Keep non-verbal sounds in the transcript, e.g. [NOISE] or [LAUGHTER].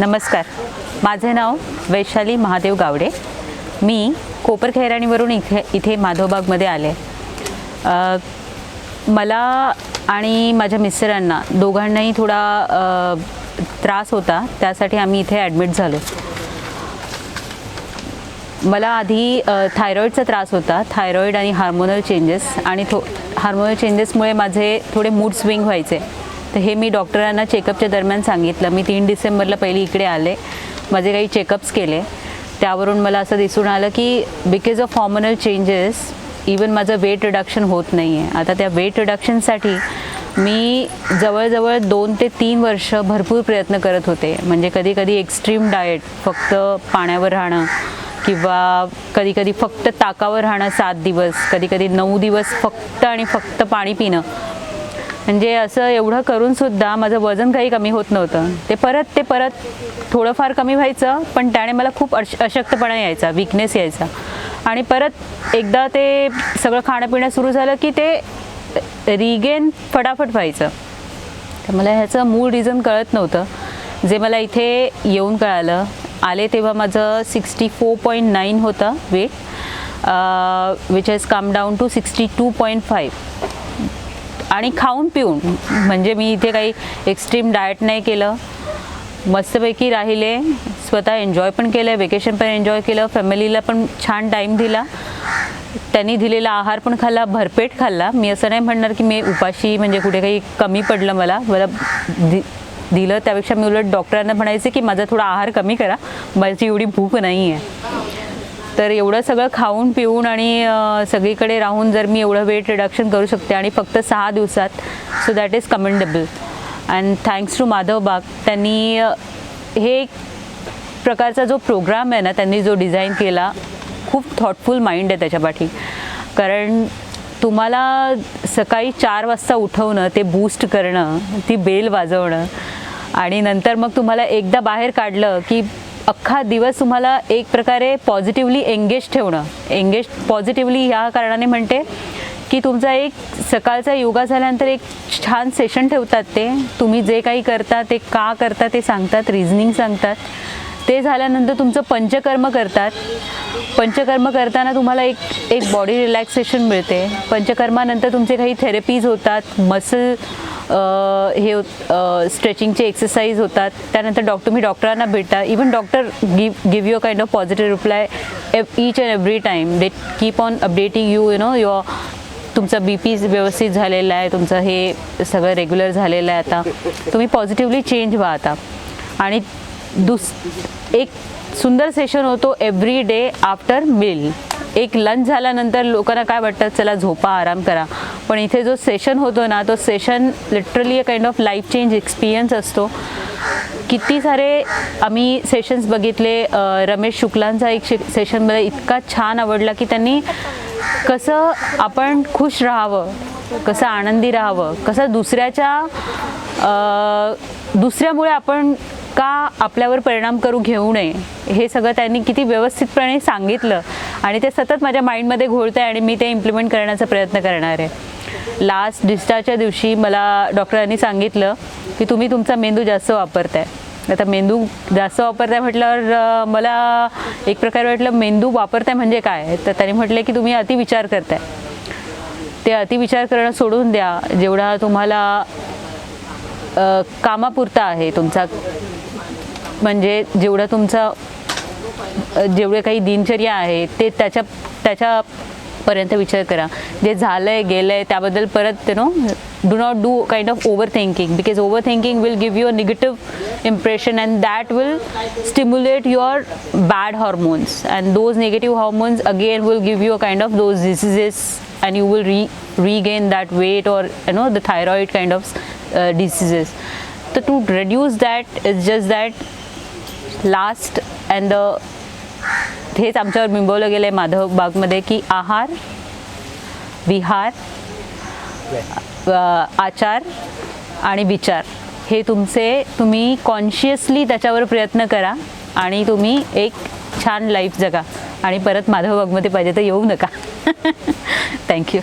नमस्कार. माझे नाव वैशाली महादेव गावडे. मी कोपर खैराणीवरून इथे इथे माधवबागमध्ये आले. मला आणि माझ्या मिस्टरांना दोघांनाही थोडा त्रास होता. त्यासाठी आम्ही इथे ॲडमिट झालो. मला आधी थायरॉईडचा त्रास होता. थायरॉईड आणि हार्मोनल चेंजेस आणि थो हार्मोनल चेंजेसमुळे माझे थोडे मूड स्विंग व्हायचे. तर हे मी डॉक्टरांना चेकअपच्या दरम्यान सांगितलं. मी तीन डिसेंबरला पहिली इकडे आले. माझे काही चेकअप्स केले. त्यावरून मला असं दिसून आलं की because of hormonal changes even माझं वेट रिडक्शन होत नाही आहे आता त्या वेट रिडक्शनसाठी मी जवळजवळ दोन ते तीन वर्ष भरपूर प्रयत्न करत होते. म्हणजे कधी कधी एक्स्ट्रीम डाएट फक्त पाण्यावर राहणं किंवा कधी कधी फक्त ताकावर राहणं सात दिवस कधी कधी नऊ दिवस फक्त आणि फक्त पाणी पिणं म्हणजे असं एवढं करून सुद्धा माझं वजन काही कमी होत नव्हतं. ते परत ते परत थोडंफार कमी व्हायचं पण त्याने मला खूप अश अशक्तपणा यायचा विकनेस यायचा. आणि परत एकदा ते सगळं खाणंपिणं सुरू झालं की ते रिगेन फटाफट व्हायचं. तर मला ह्याचं मूळ रिझन कळत नव्हतं. जे मला इथे येऊन कळालं आले तेव्हा माझं सिक्स्टी फोर पॉईंट नाईन होतं weight which has come down to sixty two point five आणि खाऊन पिऊन. म्हणजे मी इथे काही एक्स्ट्रीम डाएट नाही केलं. मस्तपैकी राहिले. स्वतः एन्जॉय पण केलं वेकेशन पण एन्जॉय केलं. फॅमिलीला पण छान टाईम दिला. त्यांनी दिलेला आहार पण खाल्ला भरपेट खाल्ला. मी असं नाही म्हणणार की मी उपाशी म्हणजे कुठे काही कमी पडलं मला. मला दि दिलं. त्यापेक्षा मी उलट डॉक्टरांना म्हणायचे की माझा थोडा आहार कमी करा. माझी एवढी भूक नाही आहे तर एवढं सगळं खाऊन पिऊन आणि सगळीकडे राहून जर मी एवढं वेट रिडक्शन करू शकते आणि फक्त सहा दिवसात so that is commendable and thanks to Madhav Baug त्यांनी हे एक प्रकारचा जो प्रोग्राम आहे ना त्यांनी जो डिझाईन केला खूप थॉटफुल माइंड आहे त्याच्यापाठी. कारण तुम्हाला सकाळी चार वाजता उठवणं ते बूस्ट करणं ती बेल वाजवणं आणि नंतर मग तुम्हाला एकदा बाहेर काढलं की अख्खा दिवस तुम्हाला एक प्रकारे पॉझिटिव्हली एंगेज ठेवणं. एंगेज पॉझिटिव्हली ह्या कारणाने म्हणते की तुमचा एक सकाळचा योगा झाल्यानंतर एक छान सेशन ठेवतात ते. तुम्ही जे काही करता ते का करता ते सांगतात रिझनिंग सांगतात. ते झाल्यानंतर तुमचं पंचकर्म करतात. पंचकर्म करताना तुम्हाला एक एक बॉडी रिलॅक्सेशन मिळते. पंचकर्मानंतर तुमचे काही थेरपीज होतात. मसल हे स्ट्रेचिंगचे एक्सरसाइज होतात. त्यानंतर डॉक्टर तुम्ही डॉक्टरांना भेटता. Even doctor give give you kind of positive reply each and every time they keep on updating you you know your तुमचा बी पी व्यवस्थित झालेला आहे तुमचं हे सगळं रेग्युलर झालेलं आहे आता. तुम्ही पॉझिटिव्हली चेंज व्हा आता. आणि दुस एक सुंदर सेशन होतो एव्हरी डे आफ्टर मिल एक लंच झाल्यानंतर लोकांना काय वाटतं? चला झोपा आराम करा. पण इथे जो सेशन होतो ना तो session literally a kind of life change experience असतो. किती सारे आम्ही सेशन्स बघितले रमेश शुक्लांचा एक शे सेशन मला इतका छान आवडला की त्यांनी कसं आपण खुश राहावं कसं आनंदी राहावं कसं दुसऱ्याच्या दुसऱ्यामुळे आपण का आपल्यावर परिणाम करू घेऊ नये हे सगळं त्यांनी किती व्यवस्थितपणे सांगितलं आणि ते सतत माझ्या माइंडमध्ये घोळतं आहे आणि मी ते इम्प्लिमेंट करण्याचा प्रयत्न करणार आहे. लास्ट डिस्चार्जच्या दिवशी मला डॉक्टरांनी सांगितलं की तुम्ही तुमचा मेंदू जास्त वापरताय. आता मेंदू जास्त वापरताय म्हटल्यावर मला एक प्रकारे वाटलं मेंदू वापरताय म्हणजे काय? तर त्यांनी म्हटलं की तुम्ही अतिविचार करताय. ते अतिविचार करणं सोडून द्या. जेवढा तुम्हाला कामापुरता आहे तुमचा म्हणजे जेवढं तुमचं जेवढे काही दिनचर्या आहे ते त्याच्या त्याच्या त्याच्यापर्यंत विचार करा जे झालं आहे गेलं आहे त्याबद्दल परत you know do not do kind of over thinking because over thinking will give you a negative impression and that will stimulate your bad hormones and those negative hormones again will give you a kind of those diseases and you will re- regain that weight or you know the thyroid kind of uh, diseases so to reduce that it's just that last and the हेच आमच्यावर बिंबवलं गेलं आहे माधव बागमध्ये की आहार विहार आचार आणि विचार. हे तुमचे तुम्ही कॉन्शियसली त्याच्यावर प्रयत्न करा आणि तुम्ही एक छान लाईफ जगा. आणि परत माधव बागमध्ये पाहिजे तर येऊ नका. [LAUGHS] थँक्यू